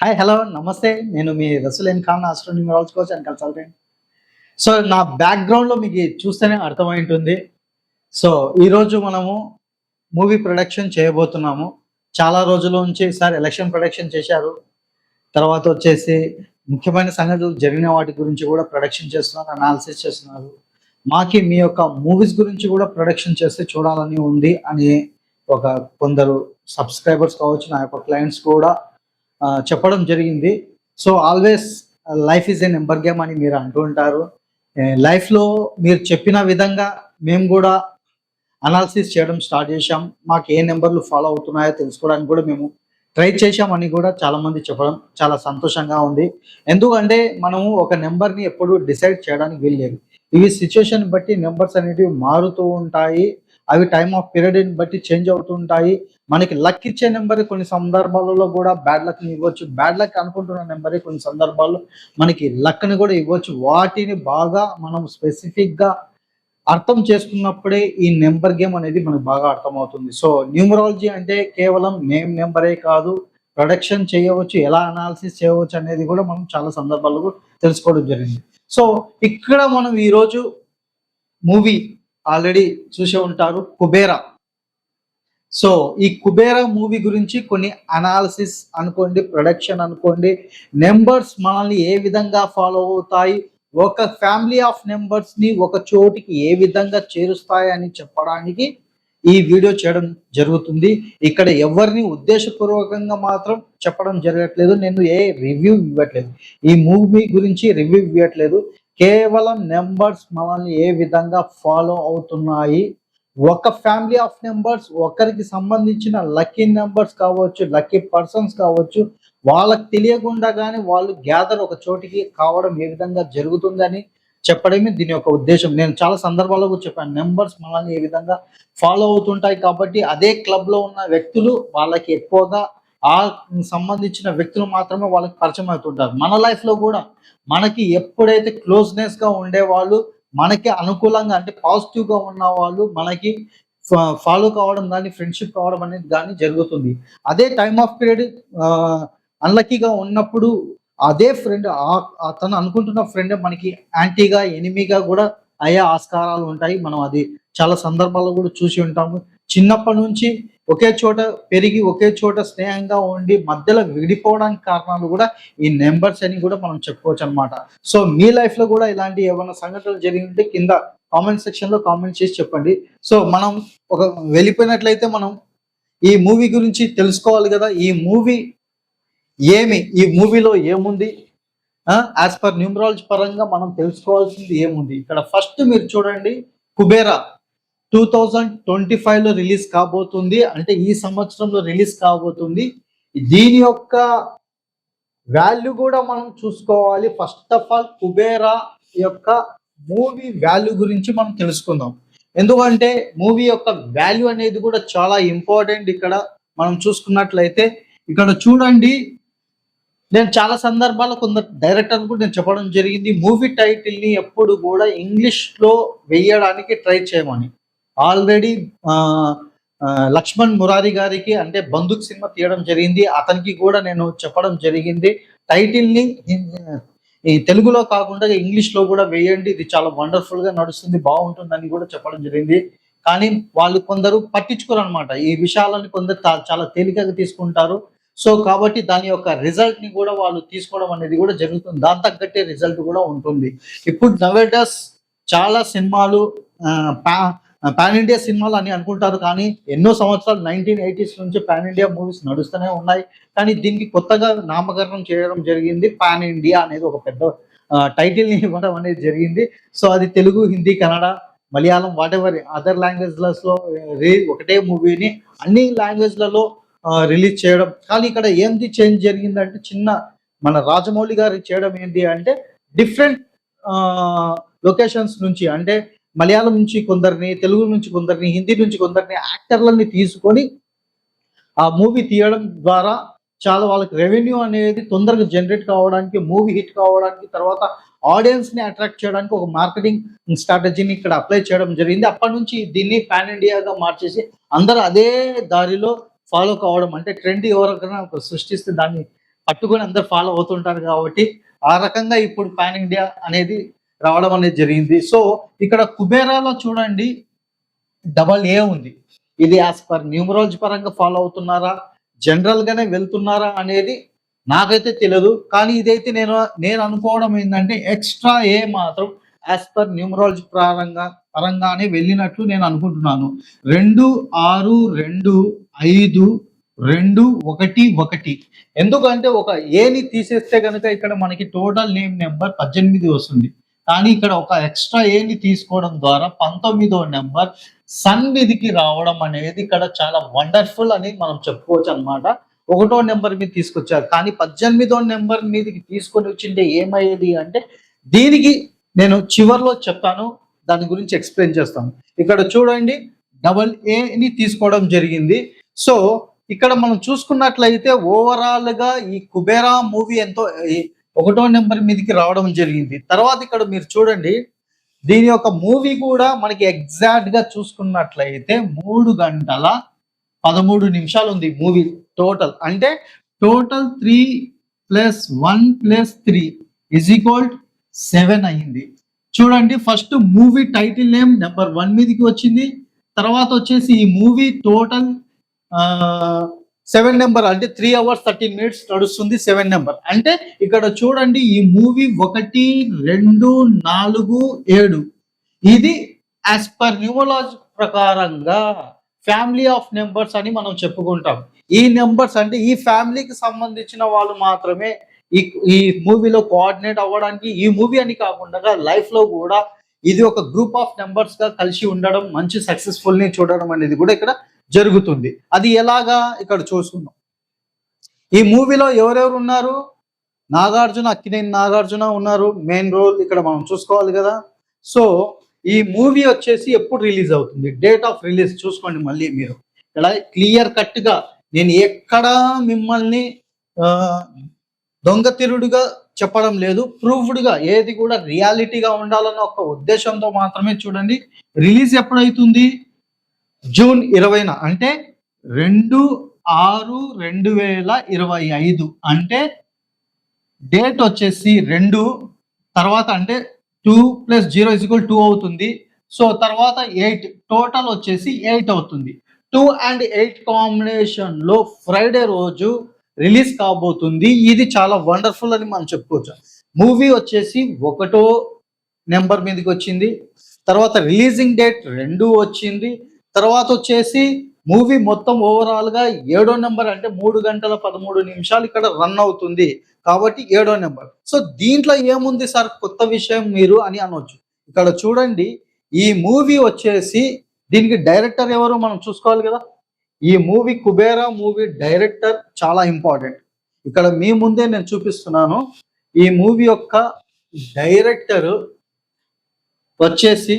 Hi hello నమస్తే. నేను మీ Rasulen Khan astronumerology coach and consultant so నా బ్యాక్గ్రౌండ్లో మీకు చూస్తేనే అర్థమై ఉంటుంది సో ఈరోజు మనము మూవీ ప్రొడక్షన్ చేయబోతున్నాము. చాలా రోజుల నుంచి సార్ ఎలక్షన్ ప్రొడక్షన్ చేశారు. తర్వాత వచ్చేసి ముఖ్యమైన సంఘటనలు జరిగిన వాటి గురించి కూడా ప్రొడక్షన్ చేస్తున్నారు అనాలిసిస్ చేస్తున్నారు. మాకి మీ యొక్క మూవీస్ గురించి కూడా ప్రొడక్షన్ చేస్తే చూడాలని ఉంది అని ఒక కొందరు సబ్స్క్రైబర్స్ కావచ్చు నా యొక్క క్లయింట్స్ కూడా చెప్పడం జరిగింది. So always life is a number game అని మీరు అంటూ ఉంటారు. లైఫ్లో మీరు చెప్పిన విధంగా మేము కూడా అనాలిసిస్ చేయడం స్టార్ట్ చేశాం. మాకు ఏ నెంబర్లు ఫాలో అవుతున్నాయో తెలుసుకోవడానికి కూడా మేము ట్రై చేశామని కూడా చాలామంది చెప్పడం చాలా సంతోషంగా ఉంది. ఎందుకంటే మనము ఒక నెంబర్ని ఎప్పుడు డిసైడ్ చేయడానికి వీల్లేదు. ఇవి సిచ్యువేషన్ బట్టి నెంబర్స్ అనేటివి మారుతూ ఉంటాయి. అవి టైమ్ ఆఫ్ పీరియడ్ని బట్టి చేంజ్ అవుతుంటాయి. మనకి లక్ ఇచ్చే నెంబర్ కొన్ని సందర్భాలలో కూడా బ్యాడ్ లక్ని ఇవ్వచ్చు. బ్యాడ్ లక్ అనుకుంటున్న నెంబర్ కొన్ని సందర్భాల్లో మనకి లక్ని కూడా ఇవ్వచ్చు. వాటిని బాగా మనం స్పెసిఫిక్గా అర్థం చేసుకున్నప్పుడే ఈ నెంబర్ గేమ్ అనేది మనకు బాగా అర్థమవుతుంది. సో న్యూమరాలజీ అంటే కేవలం నేమ్ నెంబరే కాదు ప్రొడక్షన్ చేయవచ్చు ఎలా అనాలిసిస్ చేయవచ్చు అనేది కూడా మనం చాలా సందర్భాల్లో తెలుసుకోవడం జరిగింది. సో ఇక్కడ మనం ఈరోజు మూవీ ఆల్రెడీ చూసే ఉంటారు కుబేరా. సో ఈ కుబేరా మూవీ గురించి కొన్ని అనాలిసిస్ అనుకోండి ప్రొడక్షన్ అనుకోండి నెంబర్స్ మనల్ని ఏ విధంగా ఫాలో అవుతాయి ఒక ఫ్యామిలీ ఆఫ్ నెంబర్స్ని ఒక చోటికి ఏ విధంగా చేరుస్తాయి అని చెప్పడానికి ఈ వీడియో చేయడం జరుగుతుంది. ఇక్కడ ఎవరిని ఉద్దేశపూర్వకంగా మాత్రం చెప్పడం జరగట్లేదు నేను ఏ రివ్యూ ఇవ్వట్లేదు. ఈ మూవీ గురించి రివ్యూ ఇవ్వట్లేదు. కేవలం నెంబర్స్ మనల్ని ఏ విధంగా ఫాలో అవుతున్నాయి? ఒక ఫ్యామిలీ ఆఫ్ నెంబర్స్ ఒకరికి సంబంధించిన లక్కీ నెంబర్స్ కావచ్చు లక్కీ పర్సన్స్ కావచ్చు వాళ్ళకి తెలియకుండా కానీ వాళ్ళు గ్యాదర్ ఒక చోటికి కావడం ఏ విధంగా జరుగుతుందని చెప్పడమే దీని యొక్క ఉద్దేశం. నేను చాలా సందర్భాల్లో కూడా చెప్పాను నెంబర్స్ మనల్ని ఏ విధంగా ఫాలో అవుతుంటాయి కాబట్టి అదే క్లబ్లో ఉన్న వ్యక్తులు వాళ్ళకి ఎక్కువగా ఆ సంబంధించిన వ్యక్తులు మాత్రమే వాళ్ళకి పరిచయం అవుతుంటారు. మన లైఫ్లో కూడా మనకి ఎప్పుడైతే క్లోజ్నెస్గా ఉండే వాళ్ళు మనకి అనుకూలంగా అంటే పాజిటివ్గా ఉన్న వాళ్ళు మనకి ఫాలో కావడం కానీ ఫ్రెండ్షిప్ కావడం అనేది కానీ జరుగుతుంది. అదే టైమ్ ఆఫ్ పీరియడ్ అన్లక్కీగా ఉన్నప్పుడు అదే ఫ్రెండ్ తను అనుకుంటున్న ఫ్రెండ్ మనకి యాంటీగా ఎనిమిగా కూడా అయ్యే ఆస్కారాలు ఉంటాయి. మనం అది చాలా సందర్భాల్లో కూడా చూసి ఉంటాము. చిన్నప్పటి నుంచి ఒకే చోట పెరిగి ఒకే చోట స్నేహంగా ఉండి మధ్యలో విడిపోవడానికి కారణాలు కూడా ఈ నెంబర్స్ అని కూడా మనం చెప్పుకోవచ్చు అనమాట సో మీ లైఫ్లో కూడా ఇలాంటి ఏమైనా సంఘటనలు జరిగి ఉంటే కింద కామెంట్ సెక్షన్లో కామెంట్ చేసి చెప్పండి. సో మనం ఒక వెళ్ళిపోయినట్లయితే మనం ఈ మూవీ గురించి తెలుసుకోవాలి కదా. ఈ మూవీ ఏమి? ఈ మూవీలో ఏముంది? యాజ్ పర్ న్యూమరాలజీ పరంగా మనం తెలుసుకోవాల్సింది ఏముంది? ఇక్కడ ఫస్ట్ మీరు చూడండి కుబేరా. టూ థౌజండ్ ట్వంటీ ఫైవ్లో రిలీజ్ కాబోతుంది. అంటే ఈ సంవత్సరంలో రిలీజ్ కాబోతుంది. దీని యొక్క వాల్యూ కూడా మనం చూసుకోవాలి. ఫస్ట్ ఆఫ్ ఆల్ కుబేరా యొక్క మూవీ వాల్యూ గురించి మనం తెలుసుకుందాం. ఎందుకంటే మూవీ యొక్క వాల్యూ అనేది కూడా చాలా ఇంపార్టెంట్ ఇక్కడ మనం చూసుకున్నట్లయితే. ఇక్కడ చూడండి నేను చాలా సందర్భాల్లో కొందరు డైరెక్టర్ కూడా నేను చెప్పడం జరిగింది. మూవీ టైటిల్ని ఎప్పుడు కూడా ఇంగ్లీష్లో వేయడానికి ట్రై చేయమని. ఆల్రెడీ లక్ష్మణ్ మురారి గారికి అంటే బందుక్ సినిమా తీయడం జరిగింది. అతనికి కూడా నేను చెప్పడం జరిగింది. టైటిల్ని ఈ తెలుగులో కాకుండా ఇంగ్లీష్లో కూడా వేయండి. ఇది చాలా వండర్ఫుల్గా నడుస్తుంది బాగుంటుందని కూడా చెప్పడం జరిగింది. కానీ వాళ్ళు కొందరు పట్టించుకోరు అనమాట ఈ విషయాలను కొందరు చాలా తేలికగా తీసుకుంటారు. సో కాబట్టి దాని యొక్క రిజల్ట్ని కూడా వాళ్ళు తీసుకోవడం అనేది కూడా జరుగుతుంది. దాని తగ్గట్టే రిజల్ట్ కూడా ఉంటుంది. ఇప్పుడు నవేటస్ చాలా సినిమాలు పాన్ ఇండియా సినిమాలు అని అనుకుంటారు కానీ ఎన్నో సంవత్సరాలు నైన్టీన్ ఎయిటీస్ నుంచి పాన్ ఇండియా మూవీస్ నడుస్తూనే ఉన్నాయి. కానీ దీనికి కొత్తగా నామకరణం చేయడం జరిగింది పాన్ ఇండియా అనేది ఒక పెద్ద టైటిల్ని ఇవ్వడం అనేది జరిగింది. సో అది Telugu Hindi Kannada Malayalam whatever other లాంగ్వేజ్లలో ఒకటే మూవీని అన్ని లాంగ్వేజ్లలో రిలీజ్ చేయడం. కానీ ఇక్కడ ఏంది చేంజ్ జరిగిందంటే చిన్న మన రాజమౌళి గారు చేయడం ఏంటి అంటే డిఫరెంట్ లొకేషన్స్ నుంచి అంటే మలయాళం నుంచి కొందరిని తెలుగు నుంచి కొందరిని హిందీ నుంచి కొందరిని యాక్టర్లని తీసుకొని ఆ మూవీ తీయడం ద్వారా చాలా వాళ్ళకి రెవెన్యూ అనేది తొందరగా జనరేట్ కావడానికి మూవీ హిట్ కావడానికి తర్వాత ఆడియన్స్ని అట్రాక్ట్ చేయడానికి ఒక మార్కెటింగ్ స్ట్రాటజీని ఇక్కడ అప్లై చేయడం జరిగింది. అప్పటి నుంచి దీన్ని పాన్ ఇండియాగా మార్చేసి అందరూ అదే దారిలో ఫాలో కావడం అంటే ట్రెండ్ ఎవరికైనా ఒక సృష్టిస్తే దాన్ని పట్టుకొని అందరు ఫాలో అవుతుంటారు కాబట్టి ఆ రకంగా ఇప్పుడు పాన్ ఇండియా అనేది రావడం అనేది జరిగింది. సో ఇక్కడ కుబేరాలో చూడండి డబల్ ఏ ఉంది. ఇది యాజ్ పర్ న్యూమరాలజీ పరంగా ఫాలో అవుతున్నారా? జనరల్ గానే వెళ్తున్నారా అనేది నాకైతే తెలియదు కానీ ఇదైతే నేను నేను అనుకోవడం ఏంటంటే ఎక్స్ట్రా ఏ మాత్రం యాజ్ పర్ న్యూమరాలజీ పరంగా పరంగానే వెళ్ళినట్లు నేను అనుకుంటున్నాను. రెండు ఆరు రెండు ఐదు రెండు ఒకటి ఒకటి. ఎందుకంటే ఒక ఏని తీసేస్తే కనుక ఇక్కడ మనకి టోటల్ నేమ్ నెంబర్ పద్దెనిమిది వస్తుంది. కానీ ఇక్కడ ఒక ఎక్స్ట్రా ఏని తీసుకోవడం ద్వారా పంతొమ్మిదో నెంబర్ సన్ రావడం అనేది ఇక్కడ చాలా వండర్ఫుల్ అని మనం చెప్పుకోవచ్చు అన్నమాట. ఒకటో నెంబర్ మీద తీసుకొచ్చారు. కానీ పద్దెనిమిదో నెంబర్ మీదకి తీసుకొని వచ్చింటే ఏమయ్యేది అంటే దీనికి నేను చివర్లో చెప్తాను. దాని గురించి ఎక్స్ప్లెయిన్ చేస్తాను. ఇక్కడ చూడండి డబల్ ఏని తీసుకోవడం జరిగింది. సో ఇక్కడ మనం చూసుకున్నట్లయితే ఓవరాల్గా ఈ కుబేరా మూవీ ఎంతో ఒకటో నెంబర్ మీదకి రావడం జరిగింది. తర్వాత ఇక్కడ మీరు చూడండి దీని యొక్క మూవీ కూడా మనకి ఎగ్జాక్ట్గా చూసుకున్నట్లయితే మూడు గంటల పదమూడు నిమిషాలు ఉంది మూవీ టోటల్. అంటే total three plus one plus three is equal seven అయింది. చూడండి first movie title name number one మీదకి వచ్చింది. తర్వాత వచ్చేసి ఈ మూవీ టోటల్ సెవెన్ నెంబర్ అంటే త్రీ అవర్స్ థర్టీన్ మినిట్స్ నడుస్తుంది సెవెన్ నెంబర్. అంటే ఇక్కడ చూడండి ఈ మూవీ ఒకటి రెండు నాలుగు ఏడు. ఇది యాజ్ పర్ న్యూమలాజీ ప్రకారంగా ఫ్యామిలీ ఆఫ్ నెంబర్స్ అని మనం చెప్పుకుంటాం. ఈ నెంబర్స్ అంటే ఈ ఫ్యామిలీకి సంబంధించిన వాళ్ళు మాత్రమే ఈ ఈ మూవీలో కోఆర్డినేట్ అవ్వడానికి ఈ మూవీ అని కాకుండా లైఫ్లో కూడా ఇది ఒక గ్రూప్ ఆఫ్ నెంబర్స్గా కలిసి ఉండడం మంచి సక్సెస్ఫుల్ని చూడడం అనేది కూడా ఇక్కడ జరుగుతుంది. అది ఎలాగా ఇక్కడ చూసుకుందాం. ఈ మూవీలో ఎవరెవరు ఉన్నారు? నాగార్జున అక్కినేని నాగార్జున ఉన్నారు. మెయిన్ రోల్ ఇక్కడ మనం చూసుకోవాలి కదా. సో ఈ మూవీ వచ్చేసి ఎప్పుడు రిలీజ్ అవుతుంది? డేట్ ఆఫ్ రిలీజ్ చూసుకోండి మళ్ళీ మీరు. ఇక్కడ క్లియర్ కట్గా నేను ఎక్కడా మిమ్మల్ని ఆ, దొంగ తిరుడుగా చెప్పడం లేదు. ప్రూఫ్డ్గా ఏది కూడా రియాలిటీగా ఉండాలన్న ఒక ఉద్దేశంతో మాత్రమే చూడండి. రిలీజ్ ఎప్పుడైతుంది? జూన్ ఇరవైన అంటే రెండు ఆరు రెండు వేల ఇరవై ఐదు. అంటే డేట్ వచ్చేసి రెండు తర్వాత అంటే two plus zero is equal two అవుతుంది. సో తర్వాత ఎయిట్ టోటల్ వచ్చేసి ఎయిట్ అవుతుంది. టూ అండ్ ఎయిట్ కాంబినేషన్లో ఫ్రైడే రోజు రిలీజ్ కాబోతుంది. ఇది చాలా వండర్ఫుల్ అని మనం చెప్పుకోవచ్చు. మూవీ వచ్చేసి ఒకటో నెంబర్ మీదకి వచ్చింది. తర్వాత రిలీజింగ్ డేట్ రెండు వచ్చింది. తర్వాత వచ్చేసి మూవీ మొత్తం ఓవరాల్గా ఏడో నెంబర్ అంటే మూడు గంటల పదమూడు నిమిషాలు ఇక్కడ రన్ అవుతుంది. కాబట్టి ఏడో నెంబర్. సో దీంట్లో ఏముంది సార్? కొత్త విషయం మీరు అని అనొచ్చు. ఇక్కడ చూడండి ఈ మూవీ వచ్చేసి దీనికి డైరెక్టర్ ఎవరు మనం చూసుకోవాలి కదా? ఈ మూవీ కుబేరా మూవీ డైరెక్టర్ చాలా ఇంపార్టెంట్ ఇక్కడ మీ ముందే నేను చూపిస్తున్నాను. ఈ మూవీ యొక్క డైరెక్టర్ వచ్చేసి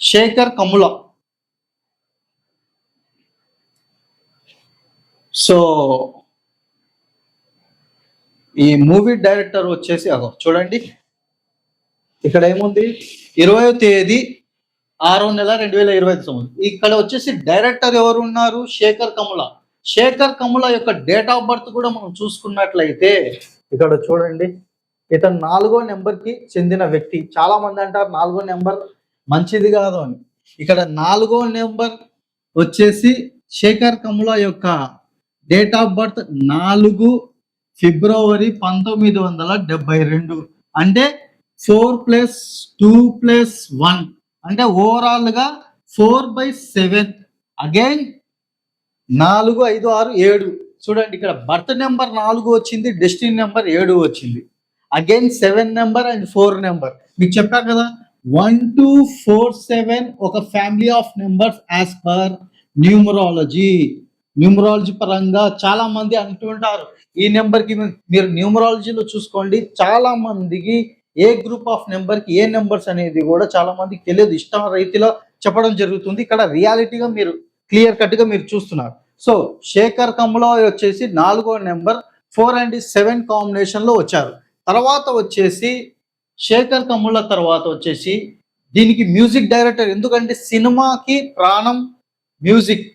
శేఖర్ కమ్ములా. సో ఈ మూవీ డైరెక్టర్ వచ్చేసి అదో చూడండి. ఇక్కడ ఏముంది? ఇరవయో తేదీ ఆరో నెల రెండు వేల ఇరవై ఐదు సంవత్సరం. ఇక్కడ వచ్చేసి డైరెక్టర్ ఎవరు ఉన్నారు శేఖర్ కముల. శేఖర్ కముల యొక్క డేట్ ఆఫ్ బర్త్ కూడా మనం చూసుకున్నట్లయితే ఇక్కడ చూడండి. ఇతను నాలుగో నెంబర్కి చెందిన వ్యక్తి. చాలా మంది అంటారు నాలుగో నెంబర్ మంచిది కాదు అని. ఇక్కడ నాలుగో నెంబర్ వచ్చేసి శేఖర్ కముల యొక్క డేట్ ఆఫ్ బర్త్ నాలుగు ఫిబ్రవరి పంతొమ్మిది వందల డెబ్బై రెండు. అంటే four plus two plus one అంటే ఓవరాల్గా ఫోర్ బై సెవెన్ అగైన్ నాలుగు ఐదు ఆరు ఏడు. చూడండి ఇక్కడ బర్త్ నెంబర్ నాలుగు వచ్చింది డెస్టినీ నెంబర్ ఏడు వచ్చింది. Again seven number and four number మీకు చెప్పా కదా వన్ టూ ఫోర్ సెవెన్ ఒక family of numbers as per numerology numerology పరంగా చాలా మంది అంటుంటారు ఈ నెంబర్కి మీరు న్యూమరాలజీలో చూసుకోండి. చాలా మందికి ఏ గ్రూప్ ఆఫ్ నెంబర్కి ఏ నెంబర్స్ అనేది కూడా చాలా మందికి తెలియదు. ఇష్టం రీతిలో చెప్పడం జరుగుతుంది. ఇక్కడ రియాలిటీగా మీరు క్లియర్ కట్గా మీరు చూస్తున్నారు. సో శేఖర్ కమ్లో వచ్చేసి నాలుగో నెంబర్ ఫోర్ అండ్ సెవెన్ కాంబినేషన్లో వచ్చారు. తర్వాత వచ్చేసి శేఖర్ కమ్ముల తర్వాత వచ్చేసి దీనికి మ్యూజిక్ డైరెక్టర్ ఎందుకంటే సినిమాకి ప్రాణం మ్యూజిక్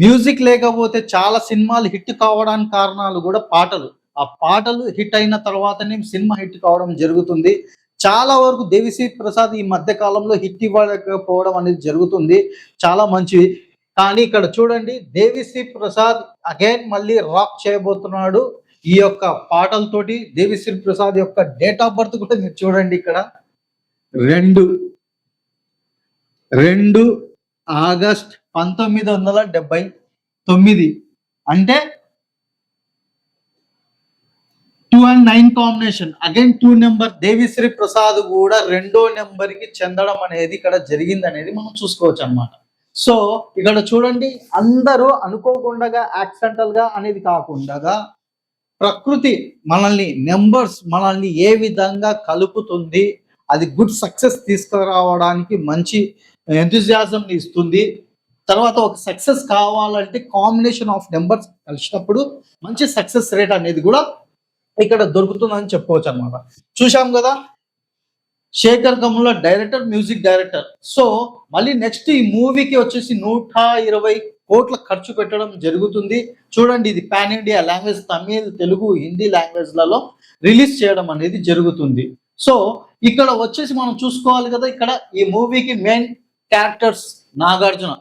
మ్యూజిక్ లేకపోతే చాలా సినిమాలు హిట్ కావడానికి కారణాలు కూడా పాటలు. ఆ పాటలు హిట్ అయిన తర్వాతనే సినిమా హిట్ కావడం జరుగుతుంది. చాలా వరకు దేవిశ్రీ ప్రసాద్ ఈ మధ్య కాలంలో హిట్ ఇవ్వకపోవడం అనేది జరుగుతుంది. చాలా మంచివి కానీ ఇక్కడ చూడండి దేవిశ్రీ ప్రసాద్ అగైన్ మళ్ళీ రాక్ చేయబోతున్నాడు. ఈ యొక్క పాటలతోటి దేవిశ్రీ ప్రసాద్ యొక్క డేట్ ఆఫ్ బర్త్ కూడా మీరు చూడండి ఇక్కడ. రెండు. రెండు ఆగస్ట్ పంతొమ్మిది వందల డెబ్బై తొమ్మిది. అంటే two and nine combination again two number Devi Sri Prasad కూడా రెండో నెంబర్కి చెందడం అనేది ఇక్కడ జరిగింది అనేది మనం చూసుకోవచ్చు అన్నమాట. సో ఇక్కడ చూడండి అందరూ అనుకోకుండా యాక్సిడెంటల్గా అనేది కాకుండా ప్రకృతి మనల్ని నెంబర్స్ మనల్ని ఏ విధంగా కలుపుతుంది అది గుడ్ సక్సెస్ తీసుకురావడానికి మంచి ఎంతజాజం ఇస్తుంది. తర్వాత ఒక సక్సెస్ కావాలంటే కాంబినేషన్ ఆఫ్ నెంబర్స్ కలిసినప్పుడు మంచి సక్సెస్ రేట్ అనేది కూడా ఇక్కడ దొరుకుతుందని చెప్పుకోవచ్చు అనమాట చూసాం కదా Shekhar Kammula director music director so మళ్ళీ నెక్స్ట్ ఈ మూవీకి వచ్చేసి నూట ఇరవై కోట్ల ఖర్చు పెట్టడం జరుగుతుంది. చూడండి ఇది pan India language Tamil Telugu Hindi లాంగ్వేజ్లలో release చేయడం అనేది జరుగుతుంది. సో ఇక్కడ వచ్చేసి మనం చూసుకోవాలి కదా ఇక్కడ ఈ మూవీకి మెయిన్ క్యారెక్టర్స్ నాగార్జున.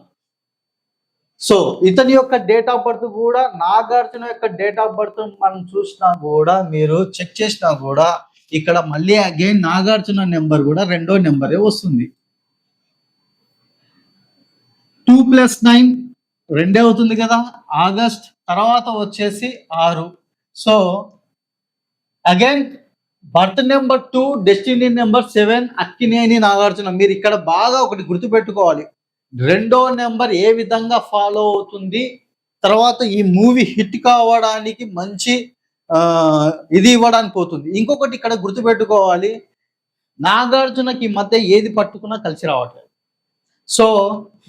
సో ఇతని యొక్క డేట్ ఆఫ్ బర్త్ కూడా నాగార్జున యొక్క డేట్ ఆఫ్ బర్త్ మనం చూసినా కూడా మీరు చెక్ చేసినా కూడా ఇక్కడ మళ్ళీ అగైన్ నాగార్జున నెంబర్ కూడా రెండో నెంబరే వస్తుంది. టూ ప్లస్ నైన్ రెండే అవుతుంది కదా? ఆగస్ట్ తర్వాత వచ్చేసి ఆరు. So again birth number two destiny number seven Akkineni Nagarjuna. మీరు ఇక్కడ బాగా ఒకటి గుర్తుపెట్టుకోవాలి. రెండో నెంబర్ ఏ విధంగా ఫాలో అవుతుంది? తర్వాత ఈ మూవీ హిట్ కావడానికి మంచి ఇది ఇవ్వడానికి పోతుంది. ఇంకొకటి ఇక్కడ గుర్తుపెట్టుకోవాలి. నాగార్జునకి ఈ మధ్య ఏది పట్టుకున్నా కలిసి రావట్లేదు. సో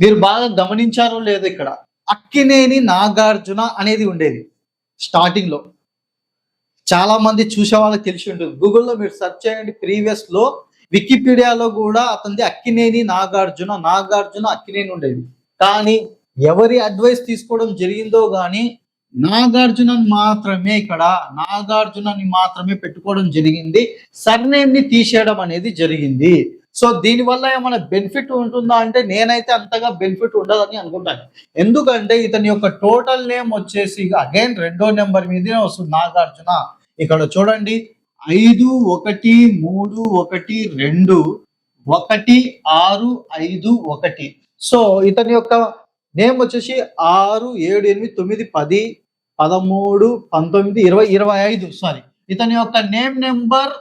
మీరు బాగా గమనించారో లేదో ఇక్కడ. అక్కినేని నాగార్జున అనేది ఉండేది. స్టార్టింగ్లో. చాలా మంది చూసే వాళ్ళకి తెలిసి ఉంటుంది. గూగుల్లో మీరు సెర్చ్ చేయండి ప్రీవియస్లో వికీపీడియాలో కూడా అతనిది అక్కినేని నాగార్జున నాగార్జున అక్కినేని ఉండేది. కానీ ఎవరి అడ్వైస్ తీసుకోవడం జరిగిందో కానీ నాగార్జున మాత్రమే ఇక్కడ నాగార్జునని మాత్రమే పెట్టుకోవడం జరిగింది. సర్నేమ్ని తీసేయడం అనేది జరిగింది. సో దీని వల్ల ఏమైనా బెనిఫిట్ ఉంటుందా అంటే నేనైతే అంతగా బెనిఫిట్ ఉండదని అనుకుంటాను. ఎందుకంటే ఇతని యొక్క టోటల్ నేమ్ వచ్చేసి అగైన్ రెండో నెంబర్ మీదే వస్తుంది నాగార్జున. ఇక్కడ చూడండి ఐదు ఒకటి మూడు ఒకటి రెండు ఒకటి ఆరు ఐదు ఒకటి. సో ఇతని యొక్క నేమ్ వచ్చేసి ఆరు ఏడు ఎనిమిది తొమ్మిది పది పదమూడు పంతొమ్మిది ఇరవై ఇరవై ఐదు సారీ ఇతని యొక్క నేమ్ నెంబర్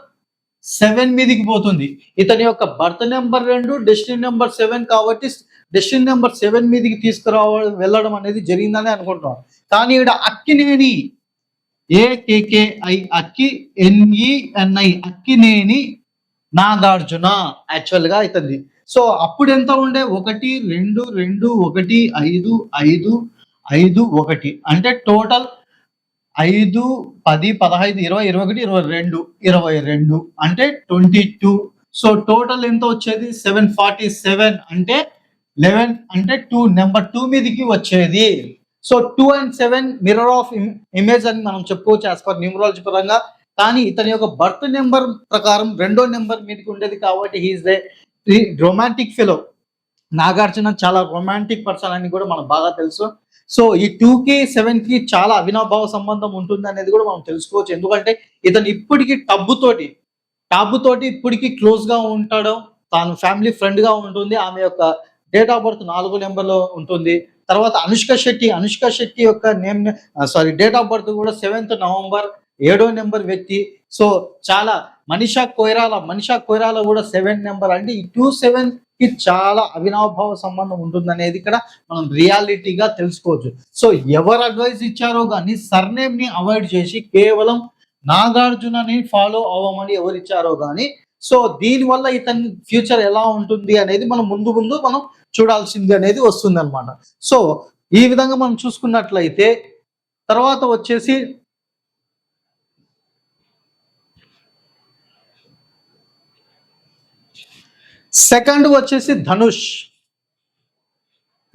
సెవెన్ మీదికి పోతుంది. ఇతని యొక్క బర్త్ నెంబర్ రెండు డెస్టినీ నెంబర్ సెవెన్ కాబట్టి డెస్టినీ నెంబర్ సెవెన్ మీదికి తీసుకురావడం వెళ్ళడం అనేది జరిగిందని అనుకుంటున్నాం. కానీ ఇక్కడ అక్కినేని ఏకేకేఐ అక్కి ఎన్ఈఎన్ఐ అక్కినేని నాగార్జున యాక్చువల్గా అవుతుంది సో అప్పుడు ఎంత ఉండే? ఒకటి రెండు రెండు ఒకటి ఐదు ఐదు ఐదు ఒకటి. అంటే టోటల్ ఐదు పది పదహైదు ఇరవై ఇరవై ఒకటి ఇరవై రెండు ఇరవై రెండు అంటే ట్వంటీ టూ. సో టోటల్ ఎంత వచ్చేది? సెవెన్ ఫార్టీ సెవెన్ అంటే లెవెన్ అంటే టూ నెంబర్ టూ మీదకి వచ్చేది. So two and seven mirror of image అని మనం చెప్పుకోవచ్చు యాజ్ పర్ న్యూమరాలజీ పరంగా. కానీ ఇతని యొక్క బర్త్ నెంబర్ ప్రకారం రెండో నెంబర్ మీదకి ఉండేది కాబట్టి he's the romantic fellow Nagarjuna చాలా రొమాంటిక్ పర్సన్ అని కూడా మనకు బాగా తెలుసు. సో ఈ టూ కి సెవెన్కి చాలా అవినాభావ సంబంధం ఉంటుంది అనేది కూడా మనం తెలుసుకోవచ్చు. ఎందుకంటే ఇతను ఇప్పటికీ టబ్బు తోటి తోటి ఇప్పటికీ క్లోజ్గా ఉంటాడు. తాను ఫ్యామిలీ ఫ్రెండ్గా ఉంటుంది. ఆమె యొక్క డేట్ ఆఫ్ బర్త్ నాలుగో నెంబర్లో ఉంటుంది. తర్వాత అనుష్క శెట్టి అనుష్క శెట్టి యొక్క name sorry date of birth కూడా సెవెంత్ నవంబర్ ఏడో నెంబర్ వ్యక్తి. సో చాలా మనిషా కొయిరాల మనిషా కొయిరాల కూడా సెవెన్ నెంబర్. అంటే ఈ టూ సెవెన్ కి చాలా అవినాభావ సంబంధం ఉంటుందనేది ఇక్కడ మనం రియాలిటీగా తెలుసుకోవచ్చు. సో ఎవరు అడ్వైస్ ఇచ్చారో కానీ సర్నేమ్ని అవాయిడ్ చేసి కేవలం నాగార్జునని ఫాలో అవ్వమని ఎవరు ఇచ్చారో కానీ సో దీని వల్ల ఇతని ఫ్యూచర్ ఎలా ఉంటుంది అనేది మనం ముందు ముందు మనం చూడాల్సింది అనేది వస్తుంది అనమాట సో ఈ విధంగా మనం చూసుకున్నట్లయితే తర్వాత వచ్చేసి సెకండ్ వచ్చేసి ధనుష్.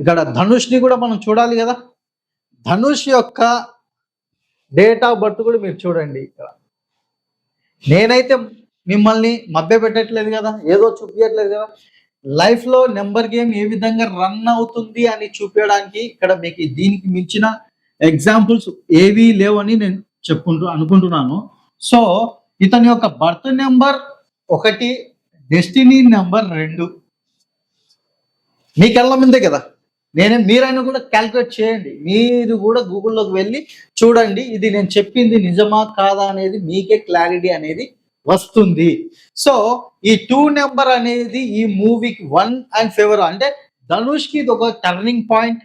ఇక్కడ ధనుష్ని కూడా మనం చూడాలి కదా. ధనుష్ యొక్క డేట్ ఆఫ్ బర్త్ కూడా మీరు చూడండి ఇక్కడ. నేనైతే మిమ్మల్ని మభ్య పెట్టట్లేదు కదా ఏదో చూపించట్లేదు కదా. లైఫ్లో నెంబర్ గేమ్ ఏ విధంగా రన్ అవుతుంది అని చూపించడానికి ఇక్కడ మీకు దీనికి మించిన ఎగ్జాంపుల్స్ ఏవీ లేవని నేను చెప్పుకుంటూ అనుకుంటున్నాను. సో ఇతని యొక్క బర్త్ నెంబర్ ఒకటి డెస్టినీ నెంబర్ రెండు. మీకు కళ్ళ ముందే కదా. నేనే మీరైనా కూడా క్యాల్కులేట్ చేయండి. మీరు కూడా గూగుల్లోకి వెళ్ళి చూడండి. ఇది నేను చెప్పింది నిజమా కాదా అనేది మీకే క్లారిటీ అనేది వస్తుంది. సో ఈ టూ నెంబర్ అనేది ఈ మూవీకి వన్ అండ్ ఫేవర్. అంటే ధనుష్కి ఇది ఒక టర్నింగ్ పాయింట్.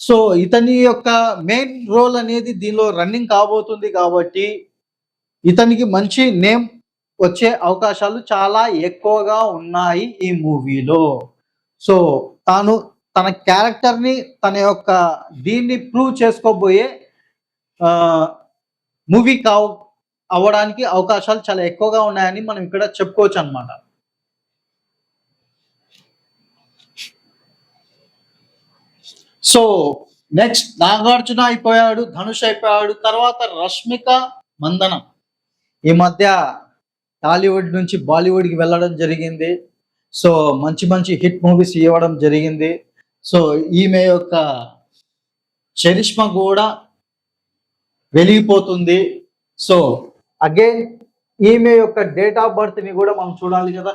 సో ఇతని యొక్క మెయిన్ రోల్ అనేది దీనిలో రన్నింగ్ కాబోతుంది కాబట్టి ఇతనికి మంచి నేమ్ వచ్చే అవకాశాలు చాలా ఎక్కువగా ఉన్నాయి ఈ మూవీలో. సో తాను తన క్యారెక్టర్ని తన యొక్క దీన్ని ప్రూవ్ చేసుకోబోయే మూవీ కావ అవ్వడానికి అవకాశాలు చాలా ఎక్కువగా ఉన్నాయని మనం ఇక్కడ చెప్పుకోవచ్చు అనమాట సో నెక్స్ట్ నాగార్జున అయిపోయాడు ధనుష్ అయిపోయాడు తర్వాత రష్మిక మందనం. ఈ మధ్య టాలీవుడ్ నుంచి బాలీవుడ్కి వెళ్ళడం జరిగింది. సో మంచి మంచి హిట్ మూవీస్ ఇవ్వడం జరిగింది. సో ఈమె యొక్క చరిష్మ కూడా వెలిగిపోతుంది. సో అగైన్ ఈమె యొక్క డేట్ ఆఫ్ బర్త్ని కూడా మనం చూడాలి కదా.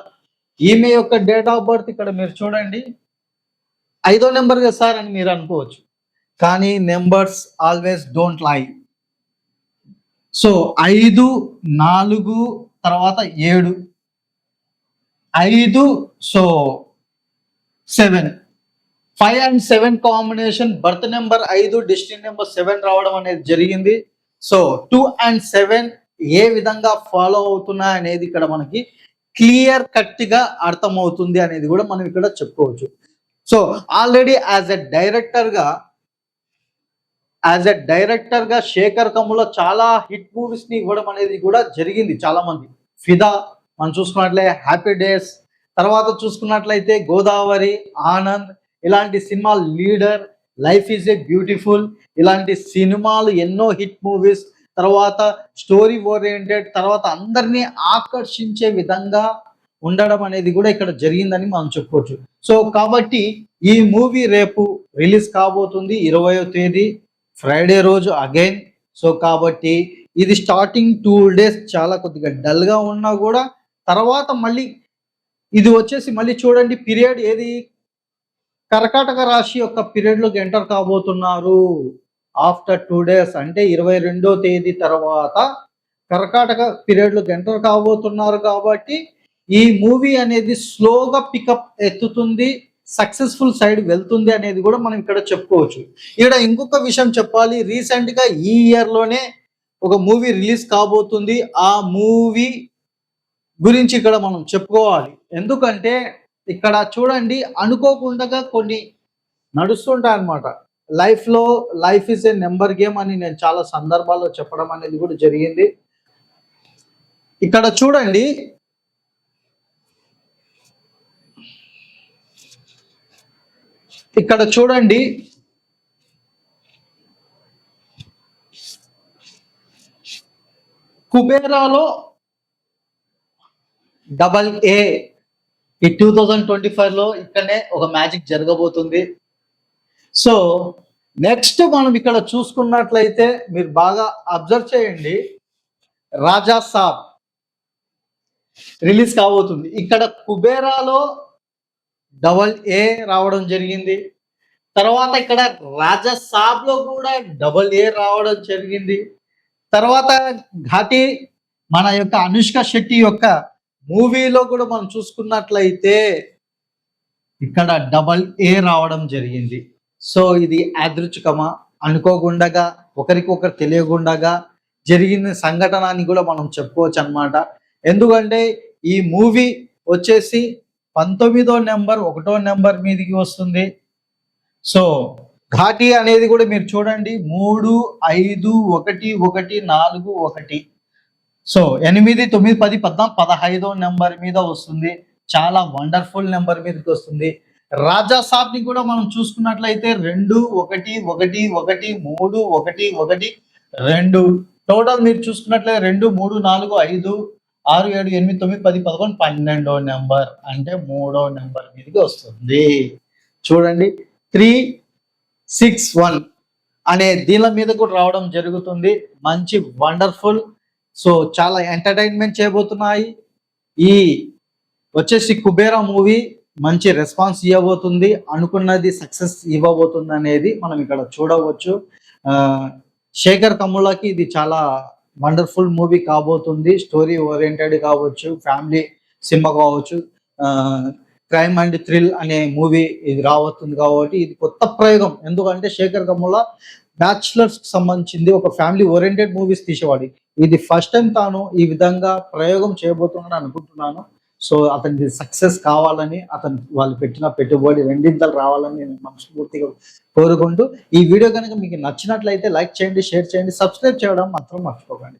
ఈమె యొక్క డేట్ ఆఫ్ బర్త్ ఇక్కడ మీరు చూడండి. ఐదో నెంబర్ కదా సార్ అని మీరు అనుకోవచ్చు. కానీ numbers always don't lie. So ఐదు నాలుగు తర్వాత ఏడు. ఐదు so seven. Five and seven combination birth number ఐదు డిస్టిన్ నెంబర్ సెవెన్ రావడం అనేది జరిగింది. సో టూ అండ్ సెవెన్ ఏ విధంగా ఫాలో అవుతున్నాయి అనేది ఇక్కడ మనకి క్లియర్ కట్గా అర్థమవుతుంది అనేది కూడా మనం ఇక్కడ చెప్పుకోవచ్చు. సో ఆల్రెడీ యాజ్ ఎ డైరెక్టర్గా యాజ్ ఎ డైరెక్టర్గా శేఖర్ కమ్ముల చాలా హిట్ మూవీస్ని ఇవ్వడం అనేది కూడా జరిగింది చాలామంది. ఫిదా. మనం చూసుకున్నట్లే హ్యాపీ డేస్. తర్వాత చూసుకున్నట్లయితే గోదావరి ఆనంద్ ఇలాంటి cinema leader. Life is a beautiful. ఇలాంటి సినిమాలు ఎన్నో హిట్ మూవీస్. తర్వాత స్టోరీ ఓరియంటెడ్. తర్వాత అందరినీ ఆకర్షించే విధంగా ఉండడం అనేది కూడా ఇక్కడ జరిగిందని మనం చెప్పుకోవచ్చు. సో కాబట్టి ఈ మూవీ రేపు రిలీజ్ కాబోతుంది ఇరవయో తేదీ. ఫ్రైడే రోజు అగైన్. సో కాబట్టి ఇది స్టార్టింగ్ టూ డేస్ చాలా కొద్దిగా డల్గా ఉన్నా కూడా తర్వాత మళ్ళీ ఇది వచ్చేసి మళ్ళీ చూడండి పీరియడ్ ఏది? కర్కాటక రాశి యొక్క పీరియడ్లోకి ఎంటర్ కాబోతున్నారు. ఆఫ్టర్ టూ డేస్ అంటే ఇరవై రెండో తేదీ తర్వాత కర్కాటక పీరియడ్లోకి ఎంటర్ కాబోతున్నారు కాబట్టి ఈ మూవీ అనేది స్లోగా పికప్ ఎత్తుతుంది సక్సెస్ఫుల్ సైడ్ వెళ్తుంది అనేది కూడా మనం ఇక్కడ చెప్పుకోవచ్చు. ఇక్కడ ఇంకొక విషయం చెప్పాలి. రీసెంట్గా ఈ ఇయర్లోనే ఒక మూవీ రిలీజ్ కాబోతుంది. ఆ మూవీ గురించి ఇక్కడ మనం చెప్పుకోవాలి. ఎందుకంటే ఇక్కడ చూడండి అనుకోకుండా కొన్ని నడుస్తుంటాయి అనమాట లైఫ్లో life is a number game అని నేను చాలా సందర్భాల్లో చెప్పడం అనేది కూడా జరిగింది. ఇక్కడ చూడండి. ఇక్కడ చూడండి. కుబేరాలో డబల్ ఏ. ఈ టూ థౌజండ్ ట్వంటీ ఫైవ్లో ఇక్కడనే ఒక మ్యాజిక్ జరగబోతుంది. సో నెక్స్ట్ మనం ఇక్కడ చూసుకున్నట్లయితే మీరు బాగా అబ్జర్వ్ చేయండి. రాజా సాబ్ రిలీజ్ కాబోతుంది. ఇక్కడ కుబేరాలో డబల్ ఏ రావడం జరిగింది. తర్వాత ఇక్కడ రాజా సాబ్లో కూడా డబల్ ఏ రావడం జరిగింది. తర్వాత ఘాటి మన యొక్క అనుష్క శెట్టి యొక్క మూవీలో కూడా మనం చూసుకున్నట్లయితే ఇక్కడ డబల్ ఏ రావడం జరిగింది. సో ఇది యాదృచ్ఛికమా? అనుకోకుండా ఒకరికొకరు తెలియకుండా జరిగిన సంఘటన అని కూడా మనం చెప్పుకోవచ్చు అన్నమాట ఎందుకంటే ఈ మూవీ వచ్చేసి పంతొమ్మిదో నెంబర్ ఒకటో నెంబర్ మీదకి వస్తుంది. సో ఘాటి అనేది కూడా మీరు చూడండి. మూడు ఐదు ఒకటి ఒకటి నాలుగు ఒకటి. సో ఎనిమిది తొమ్మిది పది పద్నాలుగు పదహైదో నెంబర్ మీద వస్తుంది. చాలా వండర్ఫుల్ నెంబర్ మీదకి వస్తుంది. రాజా సాబ్ని కూడా మనం చూసుకున్నట్లయితే రెండు ఒకటి ఒకటి ఒకటి మూడు ఒకటి ఒకటి రెండు. టోటల్ మీరు చూసుకున్నట్లయితే రెండు మూడు నాలుగు ఐదు ఆరు ఏడు ఎనిమిది తొమ్మిది పది పదకొండు పన్నెండో నెంబర్. అంటే మూడో నెంబర్ మీదకి వస్తుంది. చూడండి. త్రీ సిక్స్ వన్ అనే దీని మీద కూడా రావడం జరుగుతుంది. మంచి వండర్ఫుల్. సో చాలా ఎంటర్టైన్మెంట్ చేయబోతున్నాయి. ఈ వచ్చేసి కుబేరా మూవీ మంచి రెస్పాన్స్ ఇవ్వబోతుంది. అనుకున్నది సక్సెస్ ఇవ్వబోతుంది అనేది మనం ఇక్కడ చూడవచ్చు. ఆ, శేఖర్ కమ్ములకి ఇది చాలా వండర్ఫుల్ మూవీ కాబోతుంది. స్టోరీ ఓరియంటెడ్ కావచ్చు ఫ్యామిలీ సినిమా కావచ్చు. క్రైమ్ అండ్ థ్రిల్ అనే మూవీ ఇది రాబోతుంది కాబట్టి ఇది కొత్త ప్రయోగం. ఎందుకంటే శేఖర్ కమ్ముల బ్యాచులర్స్కి సంబంధించింది ఒక ఫ్యామిలీ ఓరియంటెడ్ మూవీస్ తీసేవాడి. ఇది ఫస్ట్ టైం తాను ఈ విధంగా ప్రయోగం చేయబోతున్నాడు అనుకుంటున్నాను. సో అతనికి సక్సెస్ కావాలని అతను వాళ్ళు పెట్టిన పెట్టుబడి రెండింతలు రావాలని నేను మనస్ఫూర్తిగా కోరుకుంటూ ఈ వీడియో కనుక మీకు నచ్చినట్లయితే లైక్ చేయండి షేర్ చేయండి సబ్స్క్రైబ్ చేయడం మాత్రం మర్చిపోకండి.